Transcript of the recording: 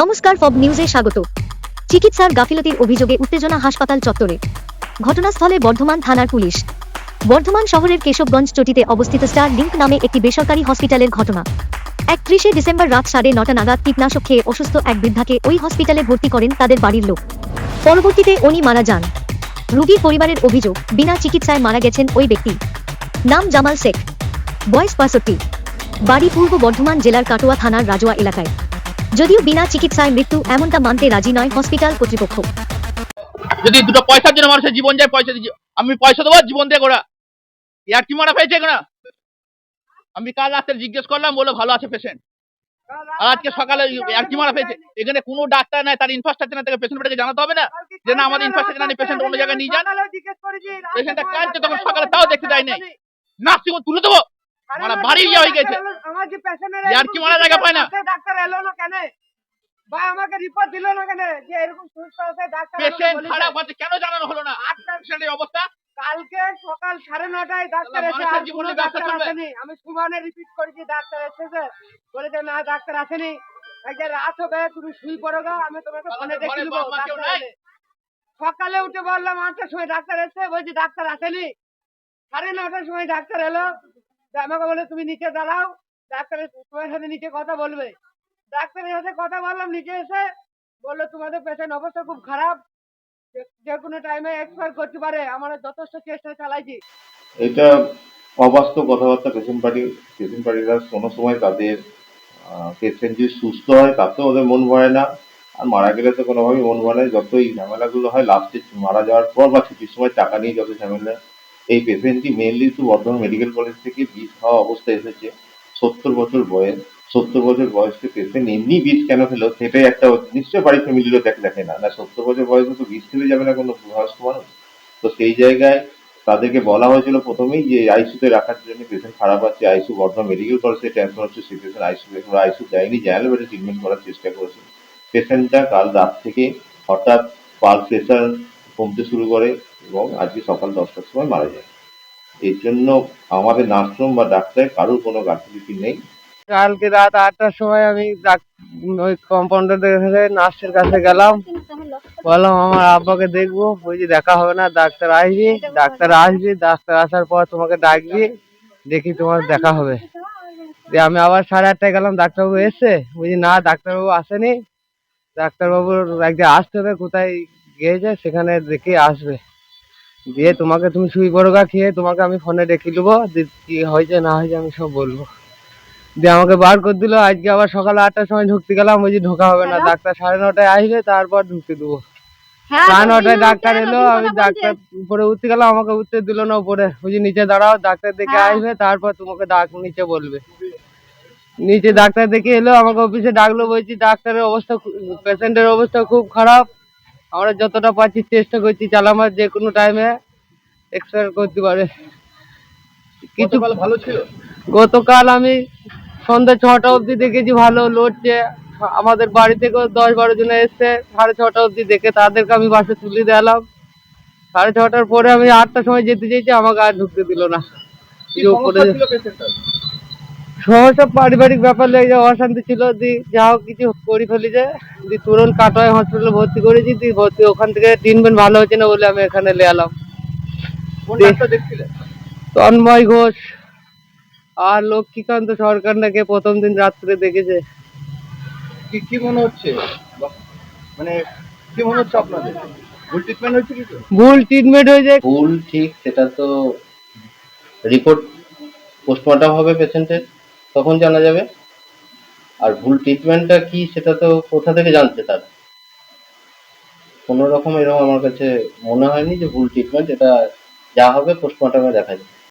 নমস্কার ফব নিউজে স্বাগত। চিকিৎসার গাফিলতির অভিযোগে উত্তেজনা হাসপাতাল চত্বরে। ঘটনাস্থলে বর্ধমান থানার পুলিশ। বর্ধমান শহরের কেশবগঞ্জ চটিতে অবস্থিত স্টার লিংক নামে একটি বেসরকারি হসপিটালের ঘটনা। একত্রিশে ডিসেম্বর রাত সাড়ে নটা নাগাদ কীটনাশক খেয়ে অসুস্থ এক বৃদ্ধাকে ওই হসপিটালে ভর্তি করেন তাদের বাড়ির লোক। পরবর্তীতে উনি মারা যান। রোগীর পরিবারের অভিযোগ, বিনা চিকিৎসায় মারা গেছেন ওই ব্যক্তি। নাম জামাল শেখ। বয়স পঁয়ষট্টি বাড়ি পূর্ব বর্ধমান জেলার কাটোয়া থানার রাজোয়া এলাকায়। যদিও বিনা চিকিৎসায় মৃত্যু এমনটা মানতে রাজি নয় হসপিটাল কর্তৃপক্ষ। যদি দুটো পয়সার জন্য মানুষের জীবন যায়, পয়সা দিয়ে আমি পয়সা দেবো, জীবন দিয়ে গোড়া ইয়ার কি মারা পেয়েছে না আমি কাল রাত্রে জিজ্ঞেস করলাম বলে ভালো আছে পেশেন্ট আর আজকে সকালে আর কি মারা পেয়েছে এখানে কোনো ডাক্তার নাই, তার ইনফ্রাস্ট্রাকচার না থেকে পেশেন্টটাকে জানাতে হবে না। যে না, আমাদের ইনফ্রাস্ট্রাকচার নেই পেশেন্ট অন্য জায়গায় নিয়ে যান। পেশেন্টটা কাঁদছে তখন সকালে, তাও দেখতে দেয় নাই। নার্সিং তুলে দেবো। মানে বাড়ি ইয়ে হয়ে গেছে। আমার যে পেশেন্টের ইয়ার কি মারা জায়গা পায় না? ডাক্তার এলো না কেন? বা আমাকে রিপোর্ট দিল না কেন? যে এরকম সুস্থ আছে ডাক্তার পেশেন্ট খারাপ আছে কেন জানানো হলো না? পেশেন্টের অবস্থা? কালকে সকাল সাড়ে নটায় ডাক্তার এসে আর কোনো ডাক্তার আসেনি। আমি সুমানে রিপিট করেছি ডাক্তার এসেছে। বলেছে না ডাক্তার আসেনি। রাত হবে তুমি শুই পড়ো গা আমি তোমাকে ফোনে দেখে। সকালে উঠে বললাম আটটার সময় ডাক্তার এসে বলছি ডাক্তার আসেনি। সাড়ে নটার সময় ডাক্তার এলো। আমাকে বলে, তুমি নিচে দাঁড়াও, ডাক্তারের তোমার সাথে নিচে কথা বলবে। ডাক্তারের সাথে কথা বললাম, নিচে এসে বলল, তোমাদের পেশেন্ট অবস্থা খুব খারাপ। যে- কোনো টাইমে এক্সপায়ার করতে পারে। আমরা যথেষ্ট চেষ্টা চালাইছি। এটা অবাস্তব কথাবার্তা। পেশেন্ট পার্টি পেশেন্ট পার্টিরা কোনো সময় তাদের পেশেন্ট যদি সুস্থ হয় তাতেও ওদের মন ভরে না। আর মারা গেলে তো কোনোভাবেই মন ভরে না। যতই ঝামেলাগুলো হয় লাস্টে মারা যাওয়ার পর বা ছুটির সময় টাকা নিয়ে যত ঝামেলা এই পেশেন্টটি মেনলি তো বর্ধমান মেডিকেল কলেজ থেকে বিষ খাওয়া অবস্থায় এসেছে। সত্তর বছর বয়স। সত্তর বছর বয়সে পেশেন্ট এমনি বিষ কেন খেলো? সেটাই একটা নিশ্চয় বাড়ির ফ্যামিলিরও দেখে দেখে না। না, সত্তর বছর বয়সে তো বিষ খেলে যাবে না কোনো বয়স্ক মানুষ। তো সেই জায়গায় তাদেরকে বলা হয়েছিল প্রথমেই যে আইসিউতে রাখার জন্য পেশেন্ট খারাপ আছে। আইসিউ বর্ধমান মেডিকেল কলেজে ট্রান্সফার হচ্ছে। সেই পেশেন্ট আইসিউ ওরা আইসিউ যায়নি। জেনারেল বেডে ট্রিটমেন্ট করার চেষ্টা করেছে। পেশেন্টটা কাল রাত থেকে হঠাৎ পালস প্রেশার কমতে শুরু করে এবং আজকে সকাল দশটার সময় মারা যায়। এর জন্য আমাদের নার্সরুম বা ডাক্তারের কারোর কোনো গাফিলতি নেই। কালকে রাত আটটার সময় আমি ওই কম্পাউন্ডারদের নার্সের কাছে গেলাম। বললাম, আমার আব্বাকে দেখব। ওই যে দেখা হবে না, ডাক্তার আসবি। ডাক্তার আসবি, ডাক্তার আসার পর তোমাকে ডাকবি, দেখি তোমার দেখা হবে। আমি আবার সাড়ে আটটায় গেলাম, ডাক্তারবাবু এসছে। বলছি, না, ডাক্তারবাবু আসেনি। ডাক্তারবাবুর একদিন আসতে হবে, কোথায় গিয়েছে সেখানে দেখে আসবে। দিয়ে তোমাকে তুমি শুই পড়োগা খেয়ে তোমাকে আমি ফোনে ডেকে নেব কি হয়েছে না হয়েছে আমি সব বলব। দিয়ে আমাকে বার করে দিল আজকে আবার সকাল আটটার সময় ঢুকতে গেলাম বলছি ঢোকা হবে না ডাক্তার সাড়ে নটায় আসবে তারপর ঢুকতে দেবো। সাড়ে নটায় ডাক্তার এলো আমি ডাক্তার উপরে উঠতে গেলাম আমাকে উঠতে দিল না উপরে। বলছি নিচে দাঁড়াও ডাক্তার দেখে আসবে তারপর তোমাকে ডাক নিচে বলবে। নিচে ডাক্তার দেখে এলো আমাকে অফিসে ডাকলো বলছি ডাক্তারের অবস্থা পেশেন্টের অবস্থা খুব খারাপ। আমরা যতটা পারছি চেষ্টা করছি চালামার যে কোনো টাইমে এক্সপায়ার করতে পারে। কিছু ভালো ছিল? গতকাল আমি সন্ধ্যা ছটা অবধি দেখেছি ভালো লড়ছে। আমাদের বাড়ি থেকেও দশ বারো জনে এসছে সাড়ে ছটা অবধি দেখে তাদেরকে আমি বাসে তুলে দিলাম সাড়ে ছটার পরে আমি আটটার সময় যেতে চাইছি আমাকে আর ঢুকতে দিল না। উপরে সমস্যা পারিবারিক ব্যাপার লেগে অশান্তি ছিল দি যা হোক কিছু করে ফেলি যে দি তুরন্ত কাটোয় হসপিটালে ভর্তি করেছি দি ভর্তি ওখান থেকে ট্রিটমেন্ট ভালো হচ্ছে না বলে আমি এখানে নিয়ে এলাম। তন্ময় ঘোষ আর লক্ষ্মীকান্ত সরকার নাকি প্রথম দিন রাত্রে দেখেছে। কি কি মনে হচ্ছে? মানে কি মনে হচ্ছে আপনাদের? ভুল ট্রিটমেন্ট হয়েছে কিছু ভুল ট্রিটমেন্ট হয়েছে। ভুল ঠিক সেটা তো রিপোর্ট পোস্টমর্টম হবে পেশেন্টের তখন জানা যাবে। আর ভুল ট্রিটমেন্টটা কি সেটা তো কোথা থেকে জানছে তার? কোনো রকম এরকম আমার কাছে মনে হয়নি যে ভুল ট্রিটমেন্ট এটা যা হবে পোস্টমর্টমে দেখা যাবে।